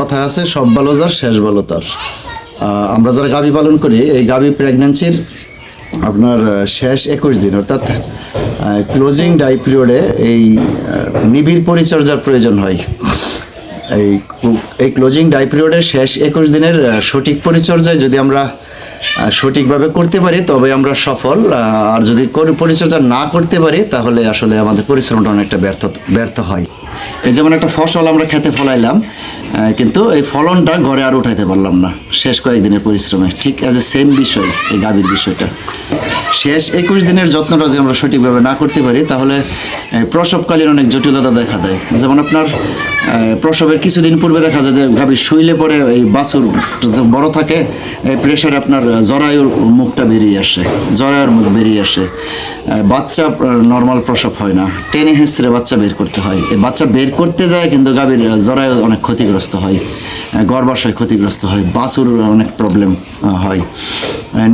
কথা আছে, সব ভালো যার, শেষ ভালো তার। আমরা যারা গাভী পালন করি, এই গাভী প্রেগন্যান্সির আপনার শেষ একুশ দিন, অর্থাৎ ক্লোজিং ডাই পিরিয়ডে এই নিবিড় পরিচর্যার প্রয়োজন হয়। এই এই ক্লোজিং ডাই পিরিয়ডের শেষ একুশ দিনের সঠিক পরিচর্যায় যদি আমরা সঠিকভাবে করতে পারি, তবে আমরা সফল। আর যদি পরিচর্যা না করতে পারি, তাহলে আসলে আমাদের পরিশ্রমটা অনেকটা ব্যর্থ ব্যর্থ হয়। এই যেমন একটা ফসল আমরা খেতে ফলাইলাম কিন্তু এই ফলনটা ঘরে আর উঠাইতে পারলাম না। শেষ কয়েকদিনের পরিশ্রমে। ঠিক আছে সেম বিষয়, এই গাভীর বিষয়টা। শেষ একুশ দিনের যত্নটা যদি আমরা সঠিকভাবে না করতে পারি, তাহলে প্রসবকালীন অনেক জটিলতা দেখা দেয়। যেমন আপনার প্রসবের কিছুদিন পূর্বে দেখা যায় যে গাভীর শুইলে পরে এই বাছুর বড় থাকে, এই প্রেশারে আপনার জরায়ুর মুখটা বেরিয়ে আসে। জরায়ুর মুখ বেরিয়ে আসে। বাচ্চা নর্মাল প্রসব হয় না। টেনে হেঁচড়ে বাচ্চা বের করতে হয়। এই বাচ্চা বের করতে যায়, কিন্তু গাভীর জরায়ু অনেক ক্ষতিগ্রস্ত হয় গর্ভাশয় ক্ষতিগ্রস্ত হয় বাছুর অনেক প্রবলেম হয়।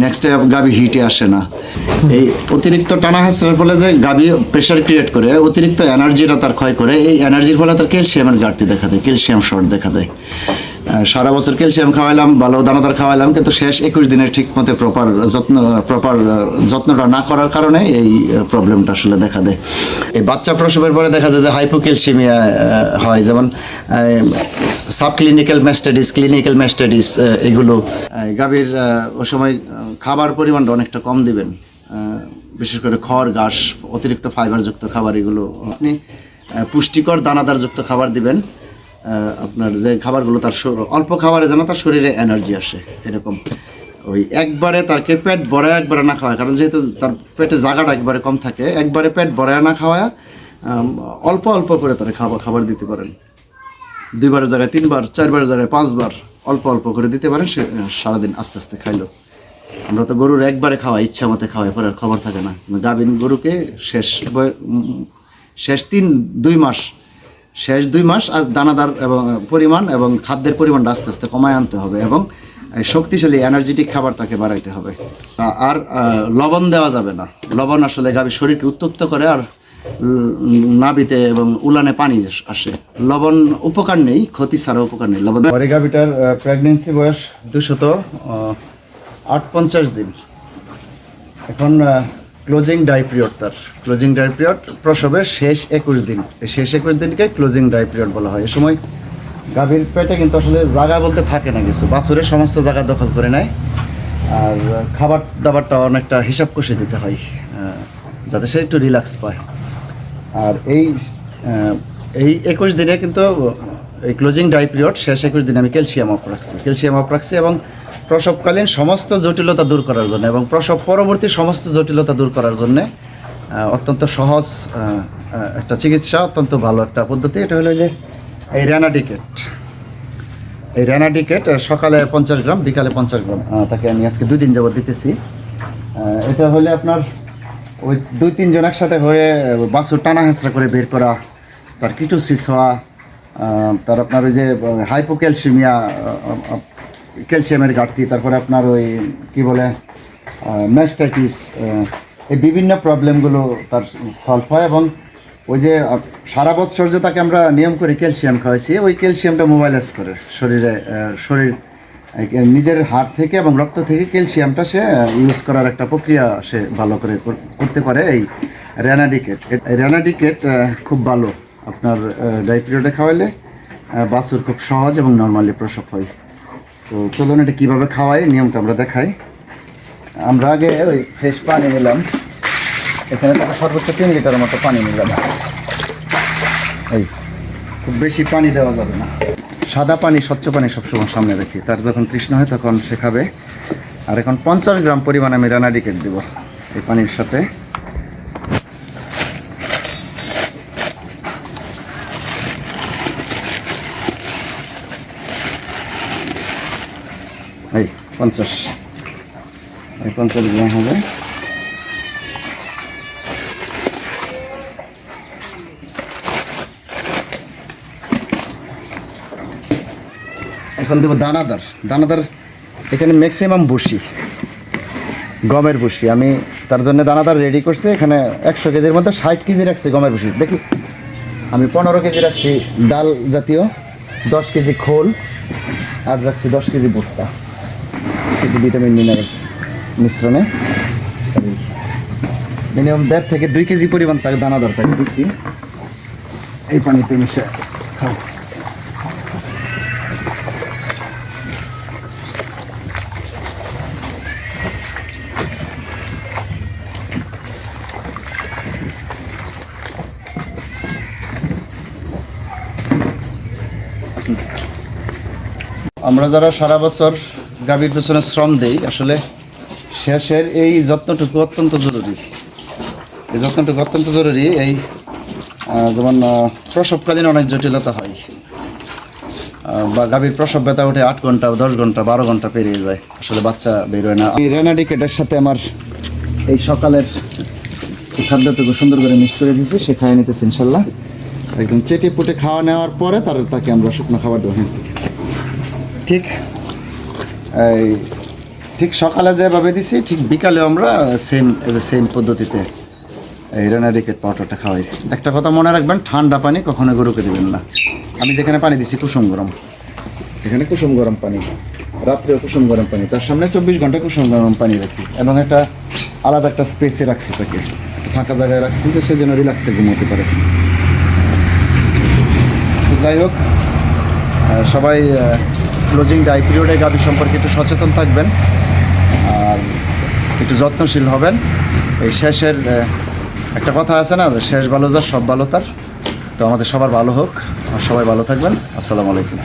নেক্সটে গাভী হিটে আসে না। এই অতিরিক্ত টানা হাসার ফলে যে গাভী প্রেশার ক্রিয়েট করে, অতিরিক্ত এনার্জিটা তার ক্ষয় করে, এই এনার্জির ফলে তার ক্যালসিয়ামের ঘাটতি দেখা দেয় ক্যালসিয়াম শর্ট দেখা দেয়। সারা বছর ক্যালসিয়াম খাওয়াইলাম, ভালো দানাদার খাওয়াইলাম, কিন্তু শেষ একুশ দিনের ঠিক মতো প্রপার যত্ন প্রপার যত্নটা না করার কারণে এই প্রবলেমটা আসলে দেখা দেয়। এই বাচ্চা প্রসবের পরে দেখা যায় যে হাইপোক্যালসিমিয়া হয়। যেমন সাবক্লিনিক্যাল ম্যাস্টাডিস ক্লিনিক্যাল ম্যাস্টাডিস এগুলো গাভীর ওই সময় খাবার পরিমাণটা অনেকটা কম দিবেন। বিশেষ করে খড়, ঘাস, অতিরিক্ত ফাইবারযুক্ত খাবার এগুলো আপনি পুষ্টিকর দানাদারযুক্ত খাবার দিবেন। আপনার যে খাবারগুলো তার অল্প খাবারে যেন তার শরীরে এনার্জি আসে, এরকম। ওই একবারে তারকে পেট ভরে একবারে না খাওয়ায়, কারণ যেহেতু তার পেটে জায়গাটা একবারে কম থাকে, একবারে পেট ভরে না খাওয়ায় অল্প অল্প করে তার খাবার খাবার দিতে পারেন। দুইবারের জায়গায় তিনবার, চারবারের জায়গায় পাঁচবার অল্প অল্প করে দিতে পারেন, সে সারাদিন আস্তে আস্তে খাইলো। আমরা তো গরুর একবারে খাওয়া, ইচ্ছা মতো খাওয়াই পরে আর খবর থাকে না। গাভিন গরুকে শেষ শেষ তিন, দুই মাস শেষ দুই মাস দানাদার এবং পরিমাণ এবং খাদ্যের পরিমাণটা আস্তে আস্তে কমায় আনতে হবে এবং শক্তিশালী এনার্জেটিক খাবার তাকে বাড়াইতে হবে। আর লবণ দেওয়া যাবে না। লবণ আসলে গাভীর শরীরকে উত্তপ্ত করে আর নাভিতে এবং উলানে পানি আসে। লবণ উপকার নেই, ক্ষতি ছাড়া উপকার নেই। লবণ পরে গাভীটার প্রেগনেন্সি বয়স দুশত আট পঞ্চাশ দিন। এখন ক্লোজিং ডাই পিরিয়ড তার ক্লোজিং ডাই পিরিয়ড প্রসবের শেষ একুশ দিন। এই শেষ একুশ দিনকে ক্লোজিং ডাই পিরিয়ড বলা হয়। এ সময় গাভীর পেটে কিন্তু আসলে জায়গা বলতে থাকে না কিছু। বাছুরের সমস্ত জায়গা দখল করে নেয়। আর খাবার দাবারটা অনেকটা হিসাব কষে দিতে হয় যাতে সে একটু রিল্যাক্স পায়। আর এই এই একুশ দিনে কিন্তু এই ক্লোজিং ডাই পিরিয়ড শেষ একুশ দিনে আমি ক্যালসিয়াম অফ রাখছি। ক্যালসিয়াম অফ রাখছি এবং প্রসবকালীন সমস্ত জটিলতা দূর করার জন্য এবং প্রসব পরবর্তী সমস্ত জটিলতা দূর করার জন্য অত্যন্ত সহজ একটা চিকিৎসা, অত্যন্ত ভালো একটা পদ্ধতি। এটা হলো যে এই র্যানাডিকেট এই র্যানাডিকেট সকালে পঞ্চাশ গ্রাম, বিকালে পঞ্চাশ গ্রাম তাকে আমি আজকে দুই দিন যাবত দিতেছি। এটা হলে আপনার ওই দুই, তিনজন একসাথে হয়ে বাছুর টানা হেঁচড়া করে বের করা, তার কিটোসিস হওয়া তার আপনার ওই যে হাইপোক্যালসিমিয়া ক্যালসিয়ামের ঘাটতি, তারপরে আপনার ওই, কি বলে ম্যাস্টাইটিস এই বিভিন্ন প্রবলেমগুলো তার সলভ হয় এবং ওই যে সারা বছর যে তাকে আমরা নিয়ম করে ক্যালসিয়াম খাওয়াইছি, ওই ক্যালসিয়ামটা মোবাইলাইজ করে শরীরে শরীর নিজের হাড় থেকে এবং রক্ত থেকে ক্যালসিয়ামটা সে ইউজ করার একটা প্রক্রিয়া সে ভালো করে করতে পারে এই র্যানাডিকেট এই র্যানাডিকেট খুব ভালো। আপনার ডাইপিরিয়ডে খাওয়াইলে বাছুর খুব সহজ এবং নর্মালি প্রসব হয়। তো চলুন এটা কীভাবে খাওয়াই, নিয়মটা আমরা দেখাই। আমরা আগে ওই ফ্রেশ পানি নিলাম। এখানে তাকে সর্বোচ্চ তিন লিটারের মতো পানি নিলাম। এই, খুব বেশি পানি দেওয়া যাবে না। সাদা পানি, স্বচ্ছ পানি সবসময় সামনে রাখি। তার যখন তৃষ্ণা হয় তখন সে খাবে। আর এখন পঞ্চাশ গ্রাম পরিমাণ আমি রানাডিকেট দেবো এই পানির সাথে এই পঞ্চাশ। এই পঞ্চাশ গ্রাম হবে। এখন দেবো দানাদার। দানাদার এখানে ম্যাক্সিমাম বসি। গমের বসি। আমি তার জন্য দানাদার রেডি করছি। এখানে একশো কেজির মধ্যে ষাট কেজি রাখছি গমের বসি। দেখি। আমি পনেরো কেজি রাখছি ডাল জাতীয়, দশ কেজি খোল, আর রাখছি দশ কেজি ভুট্টা। কিছু ভিটামিন মিনারেলস মিশ্রণে। মিনিমাম দেড় থেকে দুই কেজি পরিমাণ তাকে দানাদার তাকে দিচ্ছি এই পানিতে মিশে খাও। আমরা যারা সারা বছর গাভীর পেছনে শ্রম দেই, আসলে শেষের এই যত্নটুকু অত্যন্ত জরুরি। এই যত্নটুকু অত্যন্ত জরুরি, এই যেমন প্রসবকালীন অনেক জটিলতা হয়। বা গাভীর প্রসব ব্যথা ওঠে আট ঘণ্টা, দশ ঘণ্টা, বারো ঘণ্টা পেরিয়ে যায়, আসলে বাচ্চা বেরোয় না। রেনাডিকেটের সাথে আমার এই সকালের খাদ্যটুকু সুন্দর করে মিক্স করে দিয়েছি, সে খাইয়ে নিতেছে, ইনশাল্লাহ। একদম চেটে পুটে খাওয়া নেওয়ার পরে তার তাকে আমরা শুকনো খাবার দেবো হ্যাঁ। ঠিক। এই, ঠিক সকালে যেভাবে দিছি, ঠিক বিকালেও আমরা সেম সেম পদ্ধতিতে এই রেনাডিকেট পাউডারটা খাওয়াই একটা কথা মনে রাখবেন, ঠান্ডা পানি কখনো গরুকে দেবেন না। আমি যেখানে পানি দিছি কুসুম গরম। এখানে কুসুম গরম পানি, রাত্রেও কুসুম গরম পানি, তার সামনে চব্বিশ ঘণ্টা কুসুম গরম পানি রাখি। এবং একটা আলাদা একটা স্পেসে রাখছি তাকে। ফাঁকা জায়গায় রাখছি যে সে যেন রিল্যাক্সে ঘুমোতে পারে। যাই হোক সবাই ক্লোজিং ডাই পিরিয়ডে গাভী সম্পর্কে একটু সচেতন থাকবেন আর একটু যত্নশীল হবেন। এই শেষের একটা কথা আছে না শেষ ভালো যার, সব ভালো তার। তো আমাদের সবার ভালো হোক। আর সবাই ভালো থাকবেন। আসসালামু আলাইকুম।